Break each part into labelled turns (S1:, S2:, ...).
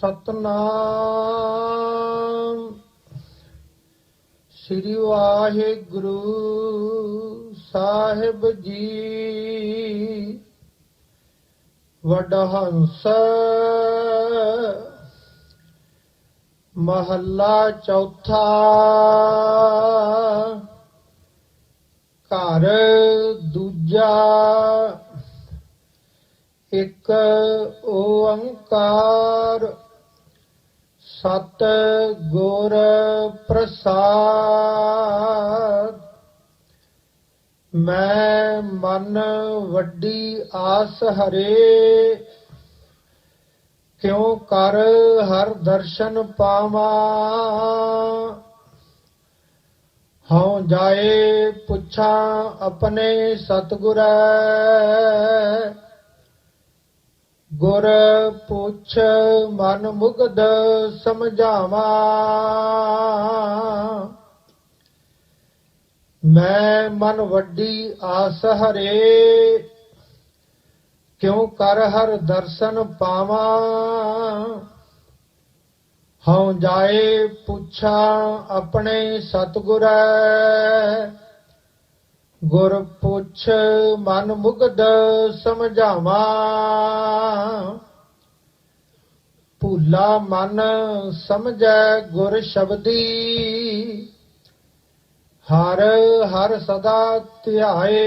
S1: ਸਤਨਾਮ। ਸ੍ਰੀ ਵਾਹਿਗੁਰੂ ਸਾਹਿਬ ਜੀ। ਵਡਹੰਸ ਮਹੱਲਾ ਚੌਥਾ। ਘਰ ਦੂਜਾ। ਇੱਕ ਓੰਕਾਰ। ਸਤ ਗੁਰ ਪ੍ਰਸਾਦ ਮੈਂ ਮਨ ਵੱਡੀ ਆਸ ਹਰੇ, ਕਿਉ ਕਰ ਹਰ ਦਰਸ਼ਨ ਪਾਵਾਂ? ਹਉ ਜਾਏ ਪੁੱਛਾਂ ਆਪਣੇ ਸਤਿਗੁਰੈ ਗੁਰ ਪੁੱਛ ਮਨ ਮੁਗਦ ਸਮਝਾਵਾ। ਮੈਂ ਮਨ ਵੱਡੀ ਆਸ ਹਰੇ, ਕਿਉ ਕਰ ਹਰ ਦਰਸ਼ਨ ਪਾਵਾਂ? ਹਉ ਜਾਏ ਪੁੱਛਾਂ ਆਪਣੇ ਸਤਿਗੁਰੈ ਗੁਰ ਪੁੱਛ ਮਨ ਮੁਗਧ ਸਮਝਾਵਾ। ਭੂਲਾ ਮਨ ਸਮਝੈ ਗੁਰ ਸ਼ਬਦੀ। ਹਰ ਹਰ ਸਦਾ ਧਿਆਏ।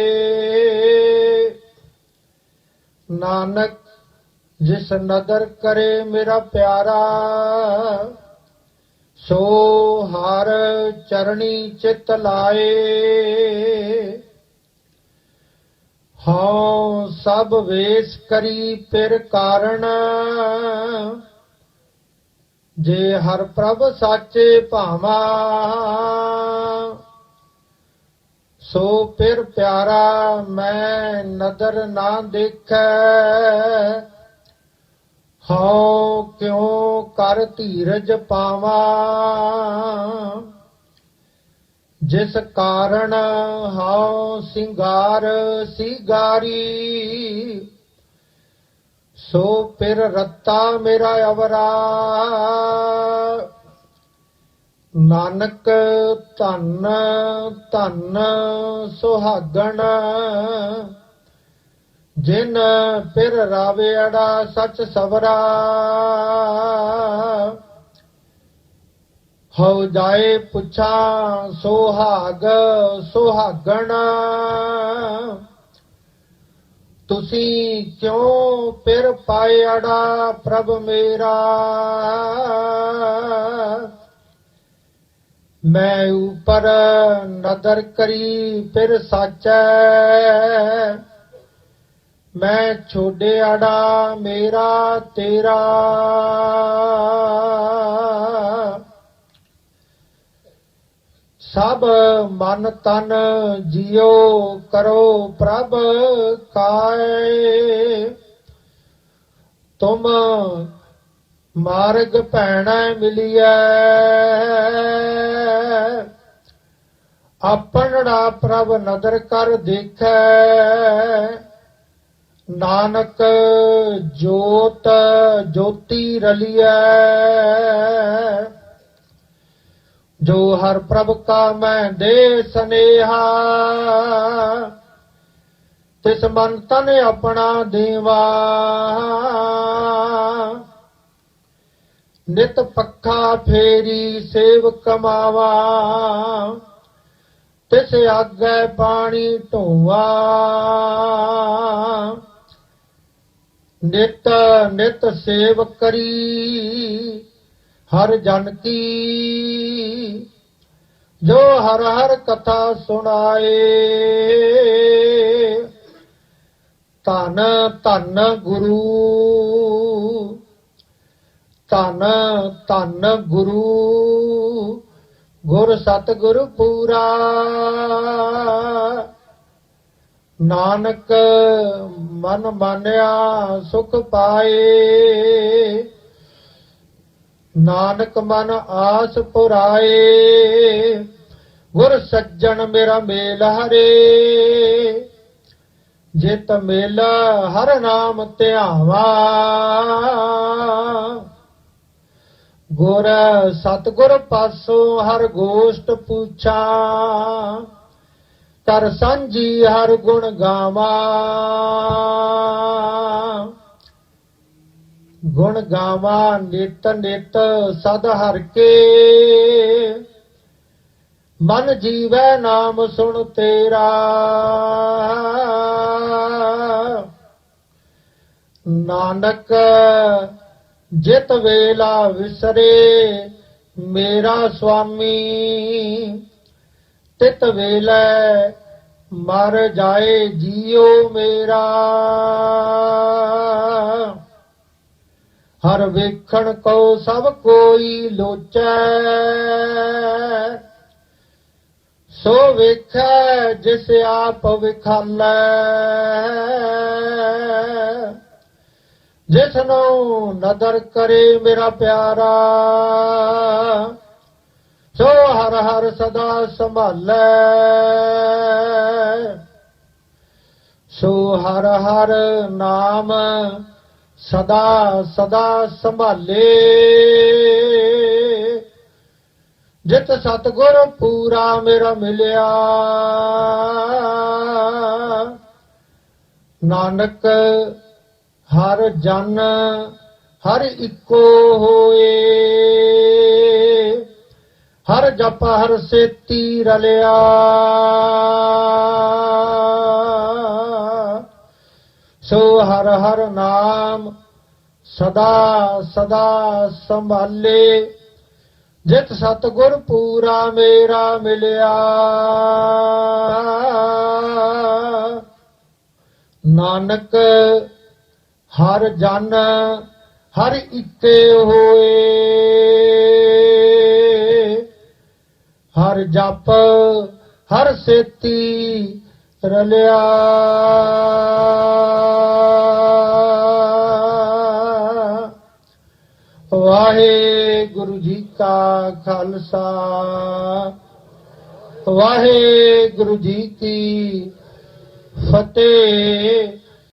S1: ਨਾਨਕ ਜਿਸ ਨਦਰ ਕਰੇ ਮੇਰਾ ਪਿਆਰਾ ਸੋ ਹਰ ਚਰਣੀ ਚਿਤ ਲਾਏ। ਹਉ ਸਭ ਵੇਸ ਕਰੀ ਪਿਰ ਕਾਰਣ। ਜੇ ਹਰ ਪ੍ਰਭ ਸਾਚੇ ਭਾਵਾ, ਸੋ ਪਿਰ ਪਿਆਰਾ ਮੈਂ ਨਦਰ ਨਾ ਦੇਖੈ। ਹਉ ਕਿਉ ਕਰ ਧੀਰਜ ਪਾਵਾਂ? ਜਿਸ ਕਾਰਨ ਹਉ ਸਿੰਗਾਰ ਸਿਗਾਰੀ, ਸੋ ਪਿਰ ਰੱਤਾ ਮੇਰਾ ਅਵਰਾ। ਨਾਨਕ ਧੰਨ ਧੰਨ ਸੁਹਾਗਣ ਜਿਨ ਪਿਰ ਰਾਵੇੜਾ ਸਚ ਸਵਰਾ। ਹਉ ਜਾਏ ਪੁੱਛਾ ਸੁਹਾਗ ਸੁਹਾਗਣ। ਤੁਸੀਂ ਕਿਉਂ ਪਿਰ ਪਾਇੜਾ ਪ੍ਰਭ ਮੇਰਾ। ਮੈਂ ਉਪਰ ਨਦਰ ਕਰੀ ਫਿਰ ਸਾਚੈ। ਮੈਂ ਛੋੜਿਆੜਾ ਮੇਰਾ ਤੇਰਾ। ਸਭ ਮਨ ਤਨ ਜਿਉ ਕਰੋ ਪ੍ਰਭ ਕਾਏ। ਤੁਮ ਮਾਰਗ ਭੈਣੈ ਮਿਲਿਆ ਆਪਣੜਾ ਪ੍ਰਭ ਨਦਰ ਕਰ ਦੇਖੈ। ਨਾਨਕ ਜੋਤ ਜੋਤੀ ਰਲੀਐ। ਜੋ ਹਰ ਪ੍ਰਭ ਕਾ ਮੈਂ ਦੇ ਸਨੇਹਾ, ਤਿਸ ਮਨ ਤਨ ਆਪਣਾ ਦੇਵਾ। ਨਿਤ ਪੱਖਾ ਫੇਰੀ ਸੇਵ ਕਮਾਵਾ, ਤਿਸ ਆਗੇ ਪਾਣੀ ਢੋਵਾ ਨਿਤ ਨਿਤ ਸੇਵ ਕਰੀ, ਹਰ ਜਨ ਕੀ। ਜੋ ਹਰ ਹਰ ਕਥਾ ਸੁਣਾਏ, ਧਨ ਧਨ ਗੁਰੂ। ਧਨ ਧਨ ਗੁਰੂ। ਗੁਰ ਸਤਿਗੁਰ ਪੂਰਾ। ਨਾਨਕ ਮਨ ਮਾਨਿਆ ਸੁਖ ਪਾਏ। ਨਾਨਕ ਮਨ ਆਸ ਪੁਰਾਏ। ਗੁਰ ਸੱਜਣ ਮੇਰਾ ਮੇਲ ਹਰੇ। ਜਿਤ ਮੇਲਾ ਹਰ ਨਾਮ ਧਿਆਵਾ। ਗੁਰ ਸਤਗੁਰ ਪਾਸੋਂ ਹਰ ਗੋਸ਼ਟ ਪੁੱਛਾਂ। ਕਰ ਸਾਂਝੀ ਹਰ ਗੁਣ ਗਾਵਾਂ। ਗੁਣ ਗਾਵਾਂ ਨਿਤ ਨਿਤ ਸਦ ਹਰ ਕੇ। ਮਨ ਜੀਵੈ ਨਾਮ ਸੁਣ ਤੇਰਾ। ਨਾਨਕ ਜਿਤ ਵੇਲਾ ਵਿਸਰੇ ਮੇਰਾ ਸੁਆਮੀ। ਤਿਤ ਵੇਲੇ, ਮਰ ਜਾਏ ਜੀਉ ਮੇਰਾ। ਹਰ ਵੇਖਣ ਕੋ ਸਭ ਕੋਈ ਲੋਚੈ। ਸੋ ਵੇਖੈ ਜਿਸ ਆਪ ਵਿਖਾਲੈ। ਜਿਸ ਨੂੰ ਨਦਰ ਕਰੇ ਮੇਰਾ ਪਿਆਰਾ। ਹਰ ਸਦਾ ਸੰਭਾਲੈ। ਸੋ ਹਰ ਹਰ ਨਾਮ ਸਦਾ ਸਦਾ ਸੰਭਾਲੇ। ਜਿਤ ਸਤਗੁਰ ਪੂਰਾ ਮੇਰਾ ਮਿਲਿਆ। ਨਾਨਕ ਹਰ ਜਨ ਹਰ ਇੱਕੋ ਹੋਏ। ਹਰ ਜਪ ਹਰ ਸੇਤੀ ਰਲਿਆ। ਸੋ ਹਰ ਹਰ ਨਾਮ ਸਦਾ ਸਦਾ ਸੰਭਾਲੇ। ਜਿਤ ਸਤਗੁਰ ਪੂਰਾ ਮੇਰਾ ਮਿਲਿਆ। ਨਾਨਕ ਹਰ ਜਨ ਹਰ ਇੱਕੇ ਹੋਏ। ਹਰ ਜਪ ਹਰ ਸੇਤੀ ਰਲਿਆ। ਵਾਹਿਗੁਰੂ ਜੀ ਕਾ ਖਾਲਸਾ ਵਾਹਿਗੁਰੂ ਜੀ ਕੀ ਫਤਿਹ।